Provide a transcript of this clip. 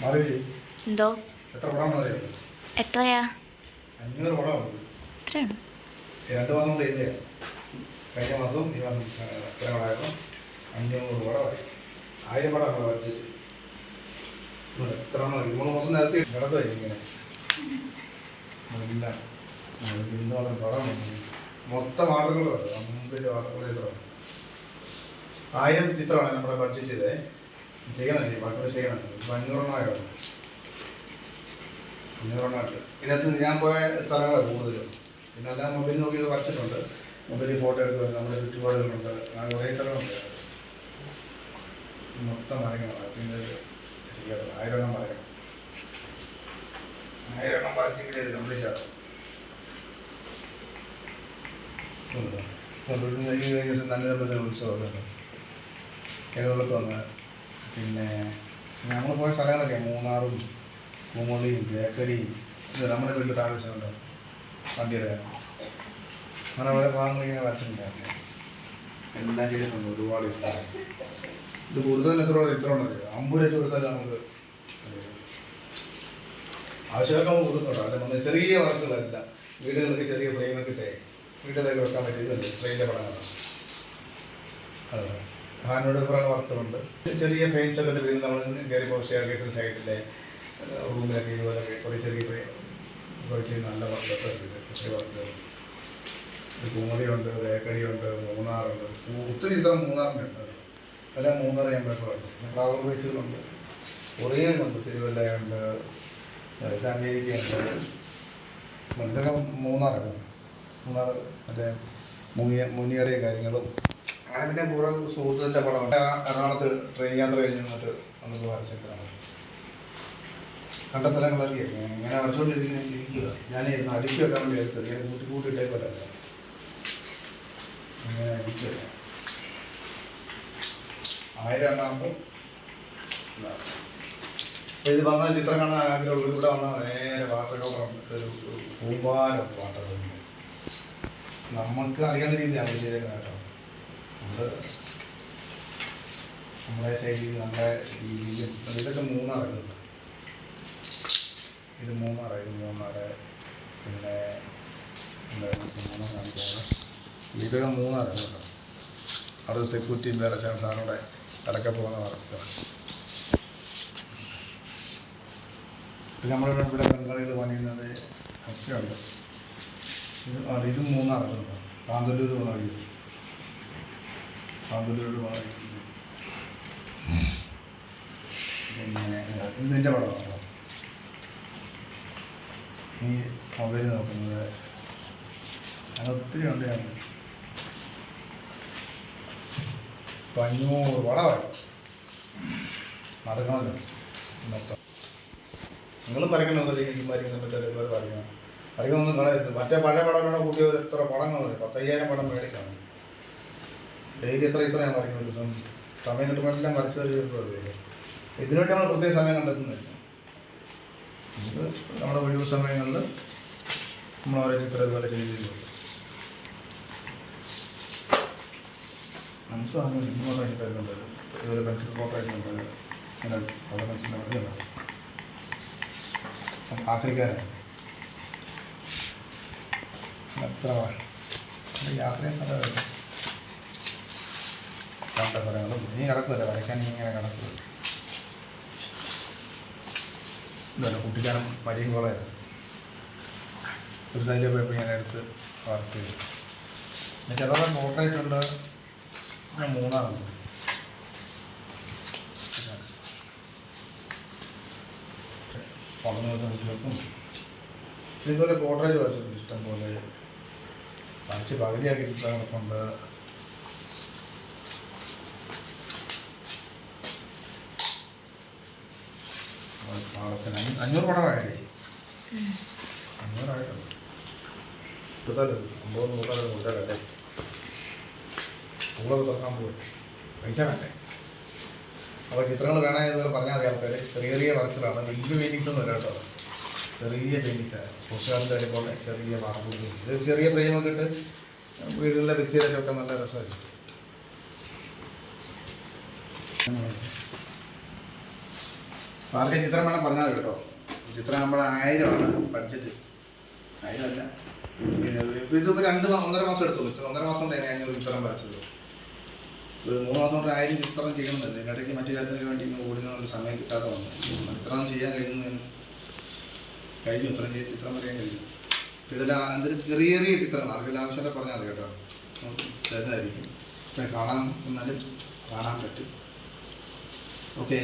എന്തോ? എത്രയാ? എത്രയാണ് രണ്ട് മാസം കൊണ്ട് എഴുതിയ. കഴിഞ്ഞ മാസം ഈ മാസം എത്ര പടമായിരുന്നു? അഞ്ഞൂറ് പടമായി. ആയിരം പടമാണ് ബഡ്ജറ്റ് ഇവിടെ എത്ര എണ്ണം? മൂന്ന് മാസം നേരത്തെ കിടക്കുമായി ഇങ്ങനെ. ഇല്ല. ഇന്ന് മാത്രം പടം വന്നു. മൊത്തം ആർഡറുകളുണ്ട് അമ്പത് ആർഡറുകൾ ആയിരം ചിത്രമാണ് നമ്മുടെ ബഡ്ജറ്റ് ചെയ്തത് ചെയ്യണം ബാക്കിയുള്ള ബാക്കി ചെയ്യണം. ഇപ്പം അഞ്ഞൂറെണ്ണമായോ അഞ്ഞൂറെണ്ണമായിട്ട് ഇതിനകത്ത് ഞാൻ പോയ സ്ഥലങ്ങളാണ് കൂടുതലും. പിന്നെ എല്ലാം മൊബൈൽ നോക്കി വരച്ചിട്ടുണ്ട്. മൊബൈലിൽ ഫോട്ടോ എടുക്കുക നമ്മുടെ ചുറ്റുപാടുകളുണ്ട്. അങ്ങനെ കുറേ സ്ഥലങ്ങളുണ്ട്. മൊത്തം മരങ്ങളാണ് വരച്ചിട്ട് ചെയ്യാറ് ആയിരം എണ്ണം മരങ്ങൾ ആയിരം എണ്ണം വരച്ചെങ്കിൽ ഇത് കംപ്ലീറ്റ് ആകും. ഉണ്ട്. ഈ കഴിഞ്ഞ പിന്നെ ഞങ്ങൾ പോയ സ്ഥലങ്ങളൊക്കെ മൂന്നാറും കുമളിയും ബേക്കറിയും ഇത് നമ്മുടെ വീട്ടിൽ താഴെ വെച്ചിട്ടുണ്ട് വണ്ടിയുടെ. അങ്ങനെ ഓരോ ഭാഗങ്ങൾ ഇങ്ങനെ വരച്ചിട്ടുണ്ടായിരുന്നു എല്ലാം ചെയ്തിട്ടുണ്ട്. ഒരുപാട് ഇഷ്ടം ഇത് കൂടുതൽ എത്ര ഇത്ര ഉണ്ടല്ലോ അമ്പത് രൂപ കൊടുത്താൽ നമുക്ക് ആവശ്യമൊക്കെ നമുക്ക് കൊടുക്കുന്നുണ്ടോ അല്ല നമ്മൾ ചെറിയ വർക്കുകളല്ല. വീടുകളിലൊക്കെ ചെറിയ ഫ്രെയിമൊക്കെ ഇട്ടേ. വീട്ടിലൊക്കെ വെക്കാൻ പറ്റിയതുണ്ട് ഫ്രെയിമിന്റെ പടങ്ങളാണ്. അതെ. ഹാനോട് കുറേ വർക്കുകളുണ്ട് ചെറിയ ഫ്രെയിംസ് ഒക്കെ ഉണ്ട്. പിന്നെ നമ്മൾ കയറിപ്പോൾ ഷെയർ കേസിൽ സൈഡിലെ റൂമിലൊക്കെ ഇതുപോലൊക്കെ കുറേ ചെറിയ കുറച്ച് നല്ല വർക്കൊക്കെ ഉണ്ട് വർക്കുകൾ കുമളിയുണ്ട് വേക്കടിയുണ്ട് മൂന്നാറുണ്ട്. ഒത്തിരി ചിത്രം മൂന്നാറിനുണ്ട് എല്ലാം മൂന്നാർ ഞാൻ പെട്ടെന്ന് വായിച്ചു ഫ്ലവർ ബേസുകളുണ്ട് കുറേ ഉണ്ട്. തിരുവല്ലയുണ്ട് അമേരിക്കയുണ്ട്. ഇതൊക്കെ മൂന്നാറാണ് മൂന്നാർ മറ്റേ മുനിയ മുനിയറിയ കാര്യങ്ങളും അങ്ങനെ പിന്നെ സുഹൃത്തിന്റെ ആ എറണാകുളത്ത് ട്രെയിൻ യാത്ര കഴിഞ്ഞ് വന്നിട്ട് നമുക്ക് വരച്ചിട്ടാണ് കണ്ട സ്ഥലങ്ങളൊക്കെ ഇങ്ങനെ വരച്ചുകൊണ്ടിരിക്കുന്ന ഇരിക്കുക. ഞാൻ അടിച്ചു വെക്കാൻ വേണ്ടി എടുത്തത്. ഞാൻ കൂട്ടി കൂട്ടിയിട്ടേക്കല്ല അങ്ങനെ ഇരിക്കുക ആയിരം എണ്ണാകുമ്പോൾ ഇത്. വന്ന ചിത്രം കാണാൻ ഇവിടെ വന്ന നേരെ വാട്ടർ ഒരു പൂമ്പാരം വാട്ടർ നമുക്ക് അറിയാവുന്ന രീതിയിലാണ് ചെയ്തേക്കുന്നത് കേട്ടോ. നമ്മൾ നമ്മുടെ ശൈലിയിൽ നമ്മുടെ രീതിയിലും ഇതൊക്കെ മൂന്നാറുണ്ട് ഇത് മൂന്നാറ് ഇത് മൂന്നാറ് പിന്നെ ഇതൊക്കെ മൂന്നാറുണ്ട് കേട്ടോ. അവിടെ സെക്യൂരിറ്റി വേറെ ചേർന്നാണ് അവിടെ കടക്കെ പോകുന്ന വർക്ക് പിന്നെ നമ്മളിവിടെ ഇവിടെ ബംഗാളികൾ പണിയുന്നത് ഒക്കെയുണ്ട് ഇത് ഇത് മൂന്നാറുണ്ട് കാന്തല്ലൂർ പോകുന്ന വഴി പോകുന്ന വഴി പിന്നെ മൊബൈൽ നോക്കുന്നത് അത് ഒത്തിരി ഉണ്ട് ഞാൻ ഇപ്പം അഞ്ഞൂറ് പടമായി നടക്കണമല്ലോ മൊത്തം. നിങ്ങളും വരയ്ക്കണം ഈ വരയ്ക്കുന്ന പറ്റുന്ന വരയ്ക്കണം വരയ്ക്കണമെന്നും കളയരുത് മറ്റേ പഴയ പടങ്ങളുടെ കൂട്ടിയ ഒരു എത്ര പടങ്ങൾ പത്തയ്യായിരം പടം മേടിക്കണം ഡെയിലി എത്ര ഇത്ര ഞാൻ വരയ്ക്കും ഒരു ദിവസം? സമയം കിട്ടുമ്പോഴെല്ലാം വരച്ച് വരികയൊക്കെ ഇതിനുവേണ്ടി നമ്മൾ പ്രത്യേക സമയം കണ്ടെത്തുന്നില്ല. നമ്മുടെ ഒഴിവ് സമയങ്ങളിൽ നമ്മൾ ഓരോ ചിത്രം ഇതുപോലെ ചെയ്തു നമുക്ക് പെൻസിൽ ഫോട്ടോയിട്ടുണ്ട് അങ്ങനെ ആഫ്രിക്കാനാണ് എത്ര യാത്രയും സ്ഥലമായിരുന്നു കണ്ട സ്ഥലങ്ങളും ഇനി കിടക്കുമല്ലോ വരയ്ക്കാൻ ഇങ്ങനെ കിടക്കുമല്ലോ ഇതല്ല കുട്ടിക്കാനം മരിയും കോളേജ്. ഒരു സൈഡിൽ പോയപ്പോൾ ഞാൻ എടുത്ത് വർക്ക് ചെയ്തു. പിന്നെ ചിലരുടെ പോർട്രേറ്റ് ഉണ്ട് മൂന്നാറുണ്ട് പതിനൊന്ന് ദിവസത്തിലേക്കും ഇതുപോലെ പോർട്രേറ്റ് വരച്ചിട്ടുണ്ട് ഇഷ്ടം പോലെ പകുതിയാക്കി ചിത്രങ്ങളൊക്കെ പാടത്തിന് അഞ്ഞൂ- അഞ്ഞൂറ് പടമായിട്ടേ അഞ്ഞൂറായിട്ടുണ്ട്. പൈസ വേണ്ടേ? അപ്പോൾ ചിത്രങ്ങൾ വേണമെന്ന് പറഞ്ഞാൽ മതി ആൾക്കാർ ചെറിയ ചെറിയ വർക്കുകളാണ്. വലിയ പെയിന്റിങ്സ് ഒന്നും കേട്ടോ. ചെറിയ പെയിന്റിങ്സാണ് പോസ്റ്റുകാരുടെ പോലെ ചെറിയ മാർബിൾ ചെറിയ ഫ്രെയിമൊക്കെ ഇട്ട് വീടുകളിലെ വ്യക്തികളൊക്കെ നല്ല രസമായിരിക്കും. ആർക്കും ചിത്രം വേണം പറഞ്ഞാൽ കേട്ടോ. ചിത്രം നമ്മുടെ ആയിരമാണ് ബഡ്ജറ്റ് ആയിരമല്ല. പിന്നെ ഇതിപ്പോൾ രണ്ട് ഒന്നര മാസം എടുത്തു ഇത്ര ഒന്നര മാസം കൊണ്ട് ഞാൻ ചിത്രം വരച്ചത് ഒരു മൂന്ന് മാസം കൊണ്ട് ആയിരം ചിത്രം ചെയ്യണമെന്നില്ല. ഇതിനിടയ്ക്ക് മറ്റു കാര്യത്തിന് വേണ്ടി ഇങ്ങനെ ഓടുന്ന ഒരു സമയം കിട്ടാതെ വന്നു. ചിത്രം ചെയ്യാൻ കഴിയുന്നു കഴിഞ്ഞു. ഇത്രയും ചെയ്ത് ചിത്രം വരയാൻ കഴിഞ്ഞു. ഇതെല്ലാം എന്തൊരു ചെറിയ ചെറിയ ചിത്രങ്ങൾ. ആർക്കെല്ലാം ആവശ്യമുണ്ടെ പറഞ്ഞാൽ കേട്ടോ. തരുന്നതായിരിക്കും. പക്ഷേ കാണാൻ എന്നാലും കാണാൻ പറ്റും. ഓക്കെ